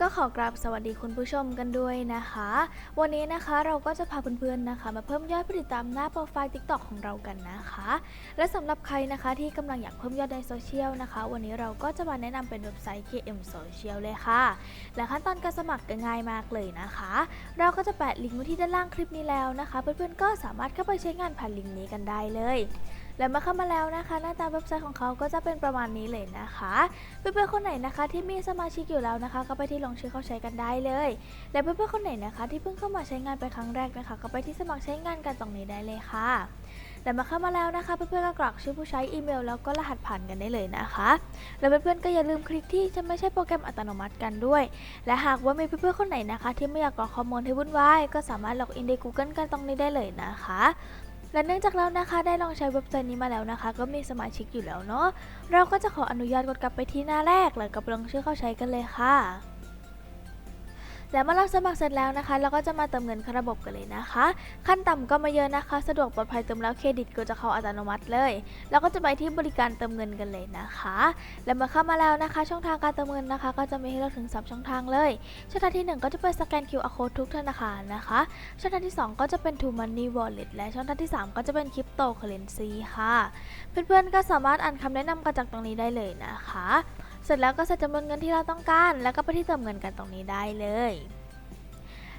ก็ขอกราบสวัสดีคุณผู้ชมกันด้วยนะคะ วันนี้นะคะเราก็จะพาเพื่อนๆนะคะ มาเพิ่มยอดผู้ติดตามหน้าโปรไฟล์ TikTok ของเรากันนะคะ และสำหรับใครนะคะที่กำลังอยากเพิ่มยอดในโซเชียลนะคะ วันนี้เราก็จะมาแนะนำเป็นเว็บไซต์ KM Social เลยค่ะ และขั้นตอนการสมัครก็ง่ายมากเลยนะคะ เราก็จะแปะลิงก์ไว้ที่ด้านล่างคลิปนี้แล้วนะคะ เพื่อนๆก็สามารถเข้าไปใช้งานผ่านลิงก์นี้กันได้เลย และเมื่อเข้ามาแล้วนะคะ หน้าตาเว็บไซต์ของเขาก็จะเป็นประมาณนี้เลยนะคะเพื่อนๆคนไหนนะคะที่มีสมาชิกอยู่แล้วนะคะ ก็ไปที่ลงชื่อเข้าใช้กันได้เลย และเพื่อนๆคนไหนนะคะ ที่เพิ่งเข้ามาใช้งานเป็นครั้งแรกนะคะ ก็ไปที่สมัครใช้งานกันตรงนี้ได้เลยค่ะและมาเข้ามาแล้วนะคะ เพื่อนๆก็กรอกชื่อผู้ใช้อีเมล แล้วก็รหัสผ่านกันได้เลยนะคะ แล้วเพื่อนๆก็อย่าลืมคลิกที่จะไม่ใช่โปรแกรมอัตโนมัติกันด้วย และหากว่ามีเพื่อนๆคนไหนนะคะ ที่ไม่อยากกรอกข้อมูลให้วุ่นวายก็สามารถล็อกอินใน Google กันตรงนี้ได้เลยนะคะ และเนื่องจากเรานะคะได้ลองใช้เว็บไซต์นี้มาแล้วนะคะ ก็มีสมาชิกอยู่แล้วเนาะเราก็จะขออนุญาตกดกลับไปที่หน้าแรกแล้วก็ลงชื่อเข้าใช้กันเลยค่ะ แล้วเมื่อเราสมัครเสร็จแล้วนะคะ เราก็จะมาเติมเงินเข้าระบบกันเลยนะคะ ขั้นต่ำก็มาเยอะนะคะ สะดวกปลอดภัยเติมแล้วเครดิตก็จะเข้าอัตโนมัติเลยแล้วก็จะไปที่บริการเติมเงินกันเลยนะคะ แล้วเมื่อเข้ามาแล้วนะคะ ช่องทางการเติมเงินนะคะ ก็จะมีให้เลือกถึง3ช่องทางเลย ช่องทางที่ 1 ก็จะเป็นสแกน QR code ทุกธนาคารนะคะ ช่องทางที่ 2 ก็จะเป็น True Money Wallet และช่องทางที่ 3 ก็จะเป็น Cryptocurrency ค่ะ เพื่อนๆก็สามารถอ่านคำแนะนำกันจากตรงนี้ได้เลยนะคะ เสร็จแล้วก็ใส่จำนวนเงินที่เราต้องการ แล้วก็ไปที่เติมเงินกันตรงนี้ได้เลย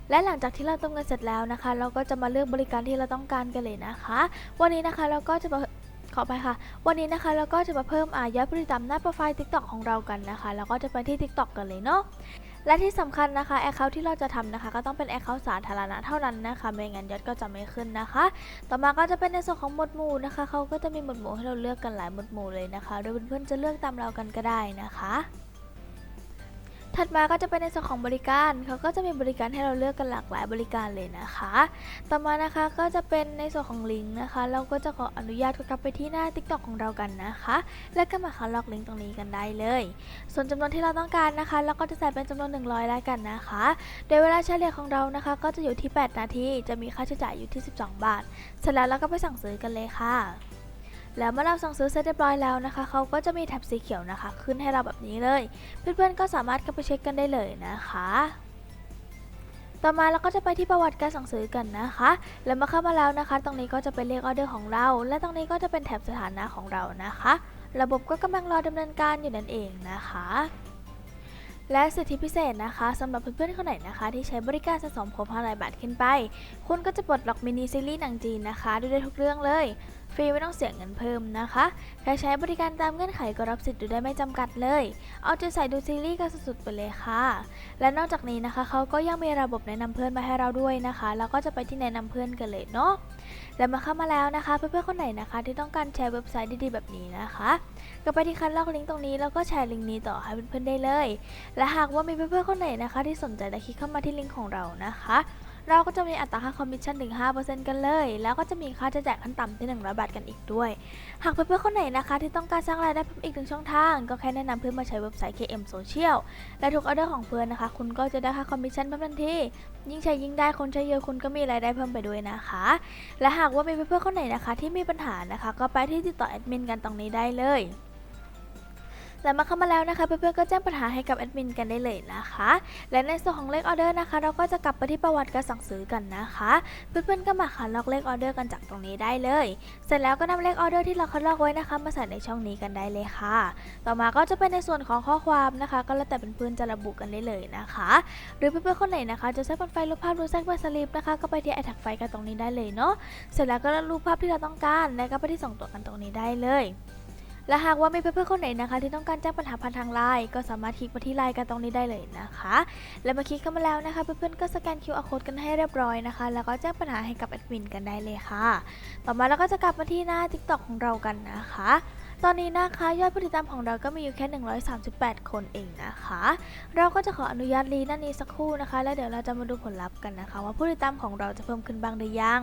และหลังจากที่เราเติมเงินเสร็จแล้วนะคะ เราก็จะมาเลือกบริการที่เราต้องการกันเลยนะคะ วันนี้นะคะเราก็จะมาขอไปค่ะ วันนี้นะคะเราก็จะมาเพิ่มอายอดผู้ติดตามหน้าโปรไฟล์ TikTok ของเรากันนะคะ แล้วก็จะไปที่ TikTok กันเลยเนาะ และที่สำคัญนะคะแอคเคาท์ที่เราจะทำนะคะ ก็ต้องเป็นแอคเคาท์สาธารณะเท่านั้นนะคะ ไม่งั้นยอดก็จะไม่ขึ้นนะคะ ต่อมาก็จะเป็นในส่วนของหมวดหมู่นะคะเขาก็จะมีหมวดหมู่ให้เราเลือกกันหลายหมวดหมู่เลยนะคะ โดยเพื่อนๆจะเลือกตามเรากันก็ได้นะคะ ถัดมาก็จะเป็นในส่วนของบริการเขาก็จะมีบริการให้เราเลือกกันหลากหลายบริการเลยนะคะ ต่อมานะคะก็จะเป็นในส่วนของลิงก์นะคะ เราก็จะขออนุญาตกลับไปที่หน้า TikTok ของเรากันนะคะ แล้วก็มาคาล็อกลิงก์ตรงนี้กันได้เลย ส่วนจำนวนที่เราต้องการนะคะ เราก็จะใส่เป็นจำนวน 100แล้วกันนะคะ โดยเวลาเฉลี่ยของเรานะคะ ก็จะอยู่ที่ 8 นาที จะมีค่าใช้จ่ายอยู่ที่ 12 บาท เสร็จแล้วเราก็ไปสั่งซื้อกันเลยค่ะ แล้วเมื่อเราสั่งซื้อเสร็จเรียบร้อยแล้วนะคะเขาก็จะมีแท็บสีเขียวนะคะ ขึ้นให้เราแบบนี้เลย เพื่อนๆก็สามารถเข้าไปเช็คกันได้เลยนะคะ ต่อมาเราก็จะไปที่ประวัติการสั่งซื้อกันนะคะ แล้วมาเข้ามาแล้วนะคะ ตรงนี้ก็จะเป็นเลขออเดอร์ของเรา และตรงนี้ก็จะเป็นแท็บสถานะของเรานะคะ ระบบก็กำลังรอดำเนินการอยู่นั่นเองนะคะ และสิทธิพิเศษนะคะสำหรับเพื่อนๆคนไหนนะคะ ที่ใช้บริการสะสมครบ500บาทขึ้นไป คุณก็จะปลดล็อกมินิซีรีส์หนังจีนนะคะดูได้ทุกเรื่องเลย ฟรีไม่ต้องเสียเงินเพิ่มนะคะ ใครใช้บริการตามเงื่อนไขก็รับสิทธิ์ดูได้ไม่จำกัดเลย เอาใจใส่ดูซีรีส์กันสุดๆไปเลยค่ะ และนอกจากนี้นะคะเขาก็ยังมีระบบแนะนำเพื่อนมาให้เราด้วยนะคะ แล้วก็จะไปที่แนะนำเพื่อนกันเลยเนาะแล้วมาเข้ามาแล้วนะคะ เพื่อนๆคนไหนนะคะ ที่ต้องการแชร์เว็บไซต์ดีๆแบบนี้นะคะ ก็ไปที่คันลอกลิงก์ตรงนี้แล้วก็แชร์ลิงก์นี้ต่อให้เพื่อนๆได้เลยและหากว่ามีเพื่อนๆคนไหนนะคะ ที่สนใจและคลิกเข้ามาที่ลิงก์ของเรานะคะ เราก็จะมีอัตราค่าคอมมิชชั่นถึง 5%กันเลย แล้วก็จะมีค่าใช้จ่ายขั้นต่ำที่ 100 บาทกันอีกด้วย หากเพื่อนๆคนไหนนะคะ ที่ต้องการสร้างรายได้เพิ่มอีกหนึ่งช่องทาง ก็แค่แนะนำเพื่อนมาใช้เว็บไซต์ KM Social และทุกออเดอร์ของเพื่อนนะคะ คุณก็จะได้ค่าคอมมิชชั่นเพิ่มทันทียิ่งใช้ยิ่งได้คนใช้เยอะคุณก็มีรายได้เพิ่มไปด้วยนะคะ และหากว่ามีเพื่อนๆคนไหนนะคะ ที่มีปัญหานะคะ ก็ไปที่ติดต่อแอดมินกันตรงนี้ได้เลย แล้วมาเข้ามาแล้วนะคะเพื่อนๆก็แจ้งปัญหาให้กับแอดมินกันได้เลยนะคะ และในส่วนของเลขออเดอร์นะคะ เราก็จะกลับไปที่ประวัติการสั่งซื้อกันนะคะ เพื่อนๆก็มาคัดลอกเลขออเดอร์กันจากตรงนี้ได้เลย เสร็จแล้วก็นำเลขออเดอร์ที่เราคัดลอกไว้นะคะ มาใส่ในช่องนี้กันได้เลยค่ะ ต่อมาก็จะเป็นในส่วนของข้อความนะคะ ก็แล้วแต่เพื่อนๆจะระบุกันได้เลยนะคะ หรือเพื่อนๆคนไหนนะคะ จะใช้เป็นไฟล์รูปภาพหรือแทรกเป็นสลิปนะคะก็ไปที่ไอแท็กไฟกันตรงนี้ได้เลยเนาะเสร็จแล้วก็รูปภาพที่เราต้องการแล้วก็ไปที่ส่งตัวกันตรงนี้ได้เลย และหากว่ามีเพื่อนๆคนไหนนะคะ ที่ต้องการแจ้งปัญหาผ่านทางไลน์ก็สามารถคลิกมาที่ไลน์กันตรงนี้ได้เลยนะคะ และเมื่อคลิกเข้ามาแล้วนะคะ เพื่อนๆก็สแกน QR code กันให้เรียบร้อยนะคะ แล้วก็แจ้งปัญหาให้กับแอดมินกันได้เลยค่ะ ต่อมาเราก็จะกลับมาที่หน้า TikTok ของเรากันนะคะตอนนี้นะคะยอดผู้ติดตามของเราก็มีอยู่แค่ 138 คนเองนะคะ เราก็จะขออนุญาตรีหน้านี้สักครู่นะคะ แล้วเดี๋ยวเราจะมาดูผลลัพธ์กันนะคะ ว่าผู้ติดตามของเราจะเพิ่มขึ้นบ้างหรือยัง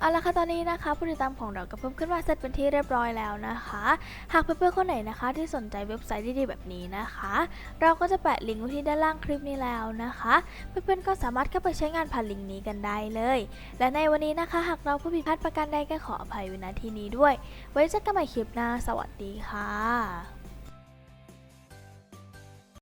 เอาละค่ะตอนนี้นะคะผู้ติดตามของเราก็เพิ่มขึ้นมาเสร็จเป็นที่เรียบร้อยแล้วนะคะ หากเพื่อนๆคนไหนนะคะที่สนใจเว็บไซต์ดีๆแบบนี้นะคะ เราก็จะแปะลิงก์ไว้ที่ด้านล่างคลิปนี้แล้วนะคะ เพื่อนๆก็สามารถเข้าไปใช้งานผ่านลิงก์นี้กันได้เลย และในวันนี้นะคะ หากเราผู้ผิดพลาดประการใดก็ขออภัยไว้ณที่นี้ด้วย ไว้เจอกันใหม่คลิปหน้าสวัสดีค่ะ